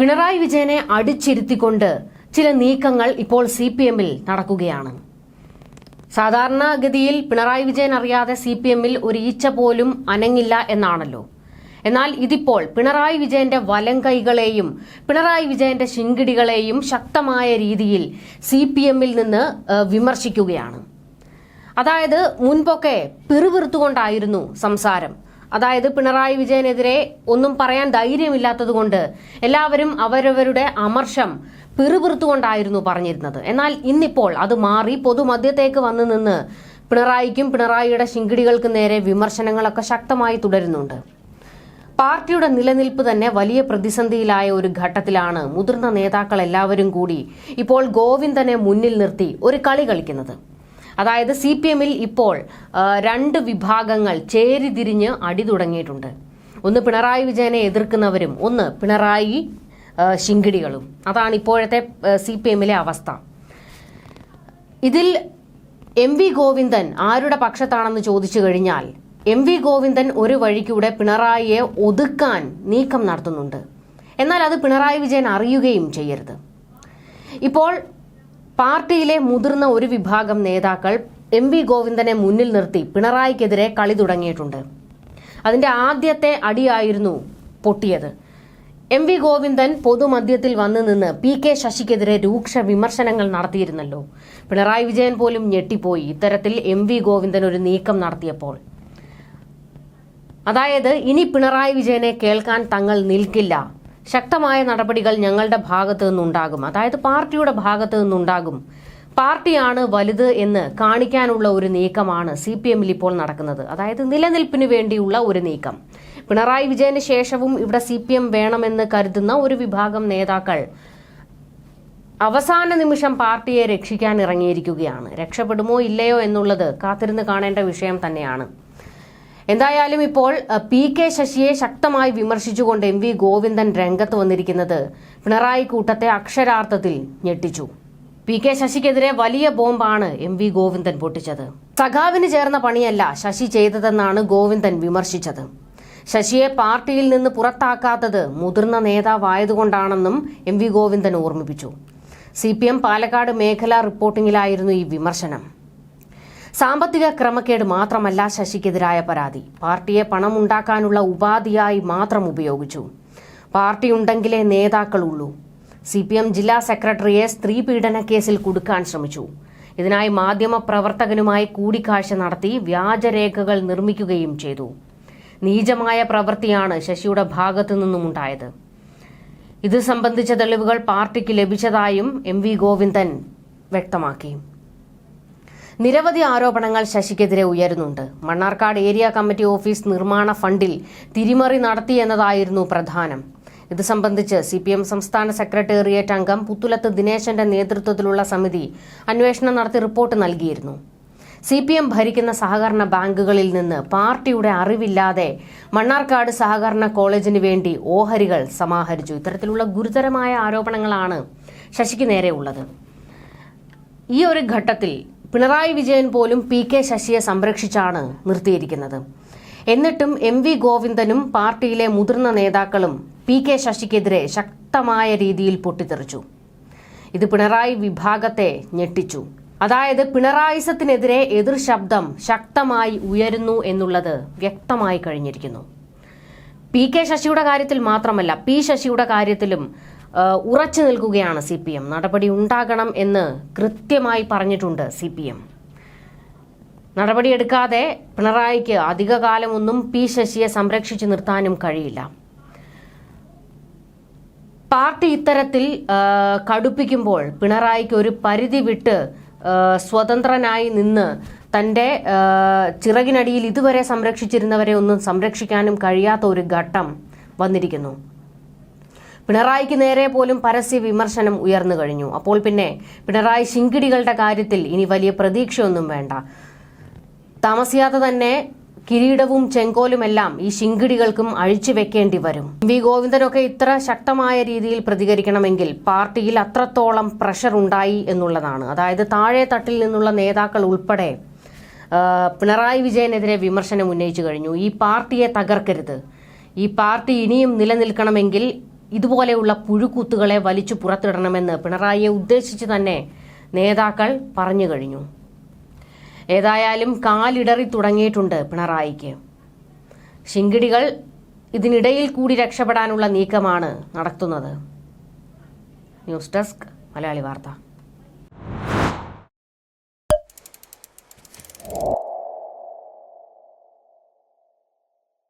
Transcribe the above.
പിണറായി വിജയനെ അടിച്ചിരുത്തിക്കൊണ്ട് ചില നീക്കങ്ങൾ ഇപ്പോൾ സി പി എമ്മിൽ നടക്കുകയാണ്. സാധാരണഗതിയിൽ പിണറായി വിജയൻ അറിയാതെ സി പി എമ്മിൽ ഒരു ഈച്ച പോലും അനങ്ങില്ല എന്നാണല്ലോ. എന്നാൽ ഇതിപ്പോൾ പിണറായി വിജയന്റെ വലം കൈകളെയും പിണറായി വിജയന്റെ ശിങ്കിടികളെയും ശക്തമായ രീതിയിൽ സി പി എമ്മിൽ നിന്ന് വിമർശിക്കുകയാണ്. അതായത് മുൻപൊക്കെ പിറുപിറുത്തുകൊണ്ടായിരുന്നു സംസാരം. അതായത് പിണറായി വിജയനെതിരെ ഒന്നും പറയാൻ ധൈര്യമില്ലാത്തതുകൊണ്ട് എല്ലാവരും അവരവരുടെ അമർഷം പിറുപിറുത്തുകൊണ്ടായിരുന്നു പറഞ്ഞിരുന്നത്. എന്നാൽ ഇന്നിപ്പോൾ അത് മാറി പൊതുമധ്യത്തേക്ക് വന്നു നിന്ന് പിണറായിക്കും പിണറായിയുടെ ശിങ്കിടികൾക്ക് നേരെ വിമർശനങ്ങളൊക്കെ ശക്തമായി തുടരുന്നുണ്ട്. പാർട്ടിയുടെ നിലനിൽപ്പ് തന്നെ വലിയ പ്രതിസന്ധിയിലായ ഒരു ഘട്ടത്തിലാണ് മുതിർന്ന നേതാക്കൾ എല്ലാവരും കൂടി ഇപ്പോൾ ഗോവിന്ദനെ മുന്നിൽ നിർത്തി ഒരു കളി കളിക്കുന്നത്. അതായത് സി പി എമ്മിൽ ഇപ്പോൾ രണ്ട് വിഭാഗങ്ങൾ ചേരിതിരിഞ്ഞ് അടി തുടങ്ങിയിട്ടുണ്ട്. ഒന്ന് പിണറായി വിജയനെ എതിർക്കുന്നവരും ഒന്ന് പിണറായി ശിങ്കിടികളും. അതാണ് ഇപ്പോഴത്തെ സി പി എമ്മിലെ അവസ്ഥ. ഇതിൽ എം വി ഗോവിന്ദൻ ആരുടെ പക്ഷത്താണെന്ന് ചോദിച്ചു കഴിഞ്ഞാൽ എം വി ഗോവിന്ദൻ ഒരു വഴിക്കൂടെ പിണറായിയെ ഒതുക്കാൻ നീക്കം നടത്തുന്നുണ്ട്. എന്നാൽ അത് പിണറായി വിജയൻ അറിയുകയും ചെയ്യരുത്. ഇപ്പോൾ പാർട്ടിയിലെ മുതിർന്ന ഒരു വിഭാഗം നേതാക്കൾ എം വി ഗോവിന്ദനെ മുന്നിൽ നിർത്തി പിണറായിക്കെതിരെ കളി തുടങ്ങിയിട്ടുണ്ട്. അതിന്റെ ആദ്യത്തെ അടിയായിരുന്നു പൊട്ടിയത്. എം വി ഗോവിന്ദൻ പൊതുമധ്യത്തിൽ വന്നു നിന്ന് പി കെ ശശിക്കെതിരെ രൂക്ഷ വിമർശനങ്ങൾ നടത്തിയിരുന്നല്ലോ. പിണറായി വിജയൻ പോലും ഞെട്ടിപ്പോയി ഇത്തരത്തിൽ എം വി ഗോവിന്ദൻ ഒരു നീക്കം നടത്തിയപ്പോൾ. അതായത് ഇനി പിണറായി വിജയനെ കേൾക്കാൻ തങ്ങൾ നിൽക്കില്ല. ശക്തമായ നടപടികൾ ഞങ്ങളുടെ ഭാഗത്തു നിന്നുണ്ടാകും. അതായത് പാർട്ടിയുടെ ഭാഗത്തു നിന്നുണ്ടാകും. പാർട്ടിയാണ് വലുത് എന്ന് കാണിക്കാനുള്ള ഒരു നീക്കമാണ് സി പി എമ്മിൽ ഇപ്പോൾ നടക്കുന്നത്. അതായത് നിലനിൽപ്പിന് വേണ്ടിയുള്ള ഒരു നീക്കം. പിണറായി വിജയന് ശേഷവും ഇവിടെ സി പി എം വേണമെന്ന് കരുതുന്ന ഒരു വിഭാഗം നേതാക്കൾ അവസാന നിമിഷം പാർട്ടിയെ രക്ഷിക്കാൻ ഇറങ്ങിയിരിക്കുകയാണ്. രക്ഷപ്പെടുമോ ഇല്ലയോ എന്നുള്ളത് കാത്തിരുന്ന് കാണേണ്ട വിഷയം തന്നെയാണ്. എന്തായാലും ഇപ്പോൾ പി കെ ശശിയെ ശക്തമായി വിമർശിച്ചുകൊണ്ട് എം വി ഗോവിന്ദൻ രംഗത്ത് വന്നിരിക്കുന്നത് പിണറായി കൂട്ടത്തെ അക്ഷരാർത്ഥത്തിൽ ഞെട്ടിച്ചു. പി കെ ശശിക്കെതിരെ വലിയ ബോംബാണ് എം വി ഗോവിന്ദൻ പൊട്ടിച്ചത്. സഖാവിന് ചേർന്ന പണിയല്ല ശശി ചെയ്തതെന്നാണ് ഗോവിന്ദൻ വിമർശിച്ചത്. ശശിയെ പാർട്ടിയിൽ നിന്ന് പുറത്താക്കാത്തത് മുതിർന്ന നേതാവായതുകൊണ്ടാണെന്നും എം വി ഗോവിന്ദൻ ഓർമ്മിപ്പിച്ചു. സി പി എം പാലക്കാട് മേഖലാ റിപ്പോർട്ടിംഗിലായിരുന്നു ഈ വിമർശനം. സാമ്പത്തിക ക്രമക്കേട് മാത്രമല്ല ശശിക്കെതിരായ പരാതി. പാർട്ടിയെ പണമുണ്ടാക്കാനുള്ള ഉപാധിയായി മാത്രം ഉപയോഗിച്ചു. പാർട്ടി ഉണ്ടെങ്കിലേ നേതാക്കളുള്ളൂ. സി പി എം ജില്ലാ സെക്രട്ടറിയെ സ്ത്രീ പീഡന കേസിൽ കുടുക്കാൻ ശ്രമിച്ചു. ഇതിനായി മാധ്യമ പ്രവർത്തകനുമായി കൂടിക്കാഴ്ച നടത്തി വ്യാജരേഖകൾ നിർമ്മിക്കുകയും ചെയ്തു. നീചമായ പ്രവൃത്തിയാണ് ശശിയുടെ ഭാഗത്തു നിന്നുമുണ്ടായത്. ഇത് സംബന്ധിച്ച തെളിവുകൾ പാർട്ടിക്ക് ലഭിച്ചതായും എം വി ഗോവിന്ദൻ വ്യക്തമാക്കി. നിരവധി ആരോപണങ്ങൾ ശശിക്കെതിരെ ഉയരുന്നുണ്ട്. മണ്ണാർക്കാട് ഏരിയ കമ്മിറ്റി ഓഫീസ് നിർമ്മാണ ഫണ്ടിൽ തിരിമറി നടത്തിയെന്നതായിരുന്നു പ്രധാനം. ഇത് സംബന്ധിച്ച് സി പി എം സംസ്ഥാന സെക്രട്ടേറിയറ്റ് അംഗം പുത്തുലത്ത് ദിനേശന്റെ നേതൃത്വത്തിലുള്ള സമിതി അന്വേഷണം നടത്തി റിപ്പോർട്ട് നൽകിയിരുന്നു. സി പി എം ഭരിക്കുന്ന സഹകരണ ബാങ്കുകളിൽ നിന്ന് പാർട്ടിയുടെ അറിവില്ലാതെ മണ്ണാർക്കാട് സഹകരണ കോളേജിന് വേണ്ടി ഓഹരികൾ സമാഹരിച്ചു. ഇത്തരത്തിലുള്ള ഗുരുതരമായ ആരോപണങ്ങളാണ് ശശിക്ക് നേരെ ഉള്ളത്. ഈ ഒരു ഘട്ടത്തിൽ പിണറായി വിജയൻ പോലും പി കെ ശശിയെ സംരക്ഷിച്ചാണ് നിർത്തിയിരിക്കുന്നത്. എന്നിട്ടും എം വി ഗോവിന്ദനും പാർട്ടിയിലെ മുതിർന്ന നേതാക്കളും പി കെ ശശിക്കെതിരെ ശക്തമായ രീതിയിൽ പൊട്ടിത്തെറിച്ചു. ഇത് പിണറായി വിഭാഗത്തെ ഞെട്ടിച്ചു. അതായത് പിണറായിസത്തിനെതിരെ എതിർ ശബ്ദം ശക്തമായി ഉയരുന്നു എന്നുള്ളത് വ്യക്തമായി കഴിഞ്ഞിരിക്കുന്നു. പി കെ ശശിയുടെ കാര്യത്തിൽ മാത്രമല്ല പി ശശിയുടെ കാര്യത്തിലും ഉറച്ചു നിൽക്കുകയാണ് സി പി എം. നടപടി ഉണ്ടാകണം എന്ന് കൃത്യമായി പറഞ്ഞിട്ടുണ്ട് സി പി എം. നടപടിയെടുക്കാതെ പിണറായിക്ക് അധികകാലമൊന്നും പി ശശിയെ സംരക്ഷിച്ചു നിർത്താനും കഴിയില്ല. പാർട്ടി ഇത്തരത്തിൽ കടുപ്പിക്കുമ്പോൾ പിണറായിക്ക് ഒരു പരിധി വിട്ട് സ്വതന്ത്രനായി നിന്ന് തന്റെ ചിറകിനടിയിൽ ഇതുവരെ സംരക്ഷിച്ചിരുന്നവരെ ഒന്നും സംരക്ഷിക്കാനും കഴിയാത്ത ഒരു ഘട്ടം വന്നിരിക്കുന്നു. പിണറായിക്ക് നേരെ പോലും പരസ്യ വിമർശനം ഉയർന്നു കഴിഞ്ഞു. അപ്പോൾ പിന്നെ പിണറായി ശിങ്കിടികളുടെ കാര്യത്തിൽ ഇനി വലിയ പ്രതീക്ഷയൊന്നും വേണ്ട. താമസിയാതെ തന്നെ കിരീടവും ചെങ്കോലുമെല്ലാം ഈ ശിങ്കിടികൾക്കും അഴിച്ചു വെക്കേണ്ടി വരും. വി ഗോവിന്ദനൊക്കെ ഇത്ര ശക്തമായ രീതിയിൽ പ്രതികരിക്കണമെങ്കിൽ പാർട്ടിയിൽ അത്രത്തോളം പ്രഷർ ഉണ്ടായി എന്നുള്ളതാണ്. അതായത് താഴെ തട്ടിൽ നിന്നുള്ള നേതാക്കൾ ഉൾപ്പെടെ പിണറായി വിജയനെതിരെ വിമർശനം ഉന്നയിച്ചു കഴിഞ്ഞു. ഈ പാർട്ടിയെ തകർക്കരുത്. ഈ പാർട്ടി ഇനിയും നിലനിൽക്കണമെങ്കിൽ ഇതുപോലെയുള്ള പുഴുക്കൂത്തുകളെ വലിച്ചു പുറത്തിടണമെന്ന് പിണറായിയെ ഉദ്ദേശിച്ച് തന്നെ നേതാക്കൾ പറഞ്ഞു കഴിഞ്ഞു. ഏതായാലും കാലിടറി തുടങ്ങിയിട്ടുണ്ട് പിണറായിക്ക്. ശിങ്കിടികൾ ഇതിനിടയിൽ കൂടി രക്ഷപ്പെടാനുള്ള നീക്കമാണ് നടത്തുന്നത്. ന്യൂസ് ഡെസ്ക് മലയാളി വാർത്ത.